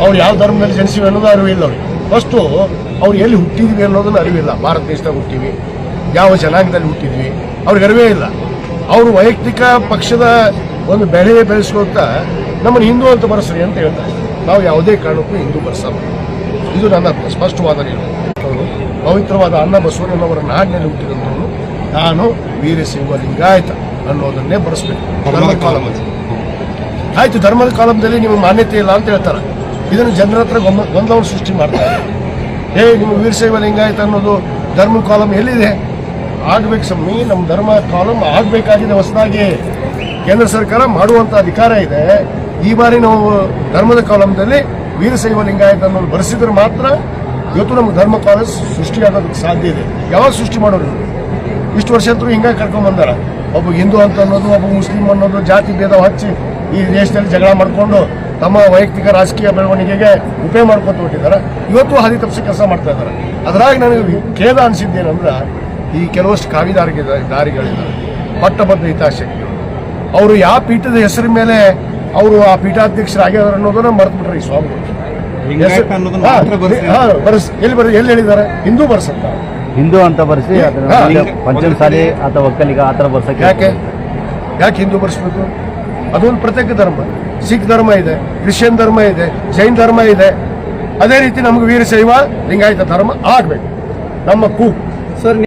ಅವ್ರು ಯಾವ ಧರ್ಮದಲ್ಲಿ ಜನಿಸಿವೆ ಅನ್ನೋದು ಅರಿವಿಲ್ಲ ಅವ್ರಿಗೆ. ಫಸ್ಟು ಅವ್ರು ಎಲ್ಲಿ ಹುಟ್ಟಿದ್ವಿ ಅನ್ನೋದನ್ನ ಅರಿವಿಲ್ಲ. ಭಾರತ ದೇಶದಾಗ ಹುಟ್ಟಿವಿ ಯಾವ ಜನಾಂಗದಲ್ಲಿ ಹುಟ್ಟಿದ್ವಿ. ಅವ್ರಿಗೆ ಅರಿವೇ ಇಲ್ಲ. ಅವರು ವೈಯಕ್ತಿಕ ಪಕ್ಷದ ಒಂದು ಬೆಳೆ ಬೆಳೆಸ್ಕೊಳ್ತಾ ನಮ್ಮನ್ನು ಹಿಂದೂ ಅಂತ ಬರೆಸ್ರಿ ಅಂತ ಹೇಳ್ತಾರೆ. ನಾವು ಯಾವುದೇ ಕಾರಣಕ್ಕೂ ಹಿಂದೂ ಬರ್ಸಲ್ಲ. ಇದು ನನ್ನ ಸ್ಪಷ್ಟವಾದ ಅವರು ಪವಿತ್ರವಾದ ಅನ್ನ ಬಸವಣ್ಣನವರ ನಾಡಿನಲ್ಲಿ ಹುಟ್ಟಿದಂಥವ್ರು. ನಾನು ವೀರಸಿಂಹ ಲಿಂಗಾಯತ ಅನ್ನೋದನ್ನೇ ಬರೆಸ್ಬೇಕು. ಧರ್ಮದ ಕಾಲಮದಲ್ಲಿ ಆಯ್ತು ಧರ್ಮದ ಕಾಲಮದಲ್ಲಿ ನಿಮಗೆ ಮಾನ್ಯತೆ ಇಲ್ಲ ಅಂತ ಹೇಳ್ತಾರೆ. ಇದನ್ನು ಜನರ ಹತ್ರ ಗೊಂದ ಗೊಂದಲವನ್ನು ಸೃಷ್ಟಿ ಮಾಡ್ತಾರೆ ಹೇ ನಿಮ್ಮ ವೀರಶೈವ ಲಿಂಗಾಯತ ಅನ್ನೋದು ಧರ್ಮ ಕಾಲಮ್ ಎಲ್ಲಿದೆ? ಆಗ್ಬೇಕು ಸ್ವಾಮಿ, ನಮ್ಮ ಧರ್ಮ ಕಾಲಮ್ ಆಗಬೇಕಾಗಿದೆ ಹೊಸದಾಗಿ. ಕೇಂದ್ರ ಸರ್ಕಾರ ಮಾಡುವಂತ ಅಧಿಕಾರ ಇದೆ. ಈ ಬಾರಿ ನಾವು ಧರ್ಮದ ಕಾಲಂದಲ್ಲಿ ವೀರಶೈವ ಲಿಂಗಾಯತ ಅನ್ನೋದು ಬರೆಸಿದ್ರೆ ಮಾತ್ರ ಇವತ್ತು ನಮ್ಮ ಧರ್ಮ ಕಾಲೇಜ್ ಸೃಷ್ಟಿಯಾಗೋದಕ್ಕೆ ಸಾಧ್ಯ ಇದೆ. ಯಾವಾಗ ಸೃಷ್ಟಿ ಮಾಡೋರು? ಇಷ್ಟು ವರ್ಷ ಅಂತೂ ಹಿಂಗೆ ಕರ್ಕೊಂಡ್ ಬಂದಾರ. ಒಬ್ಬ ಹಿಂದೂ ಅಂತ ಅನ್ನೋದು, ಒಬ್ಬ ಮುಸ್ಲಿಂ ಅನ್ನೋದು, ಜಾತಿ ಭೇದ ಹಚ್ಚಿ ಈ ದೇಶದಲ್ಲಿ ಜಗಳ ಮಾಡಿಕೊಂಡು ತಮ್ಮ ವೈಯಕ್ತಿಕ ರಾಜಕೀಯ ಬೆಳವಣಿಗೆಗೆ ಉಪಯೋಗ ಮಾಡ್ಕೊತ ಹೊಟ್ಟಿದ್ದಾರೆ ಇವತ್ತು ಹಾದಿ ತಪ್ಪಿಸಿ ಕೆಲಸ ಮಾಡ್ತಾ ಇದ್ದಾರೆ. ಅದ್ರಾಗ ನನಗೆ ಖೇದ ಅನಿಸಿದ್ದೇನೆಂದ್ರೆ ಈ ಕೆಲವಷ್ಟು ಕಾವಿದಾರಿಗೆ ದಾರಿಗಳಿದ್ದಾರೆ ಪಟ್ಟಬದ್ಧ ಹಿತಾಸಕ್ತಿಗಳು ಅವರು ಯಾವ ಪೀಠದ ಹೆಸರಿನ ಮೇಲೆ ಅವರು ಆ ಪೀಠಾಧ್ಯಕ್ಷರಾಗ್ಯಾರ ಅನ್ನೋದನ್ನ ಈ ಸ್ವಾಮಿಗಳು. ಮಾತ್ರ ಬರ್ಸಿ- ಹಾ, ಬರ್ಸ್ ಎಲ್ಲಿ ಬರ್ ಎಲ್ಲಿ ಹೇಳಿದ್ದಾರೆ? ಹಿಂದೂ ಬರ್ಸಂತ ಹಿಂದೂ ಅಂತ ಬರ್ಸಿ. ಪಂಚಮಸಾಲಿ ಅಥವಾ ಒಕ್ಕಲಿಗ ಆತರ ಥರ ಬರ್ಸಕ್ಕೆ ಯಾಕೆ? ಯಾಕೆ ಹಿಂದೂ ಬರ್ಸ್ಬೇಕು? ಅದೊಂದು ಪ್ರತ್ಯೇಕ ಧರ್ಮ. ಸಿಖ್ ಧರ್ಮ ಇದೆ, ಕ್ರಿಶ್ಚಿಯನ್ ಧರ್ಮ ಇದೆ, ಜೈನ್ ಧರ್ಮ ಇದೆ. ಅದೇ ರೀತಿ ನಮಗೆ ವೀರಶೈವ ಲಿಂಗಾಯತ ಧರ್ಮ ಆಗ್ಬೇಕು. ನಮ್ಮ ಕೂಗು. ಸರ್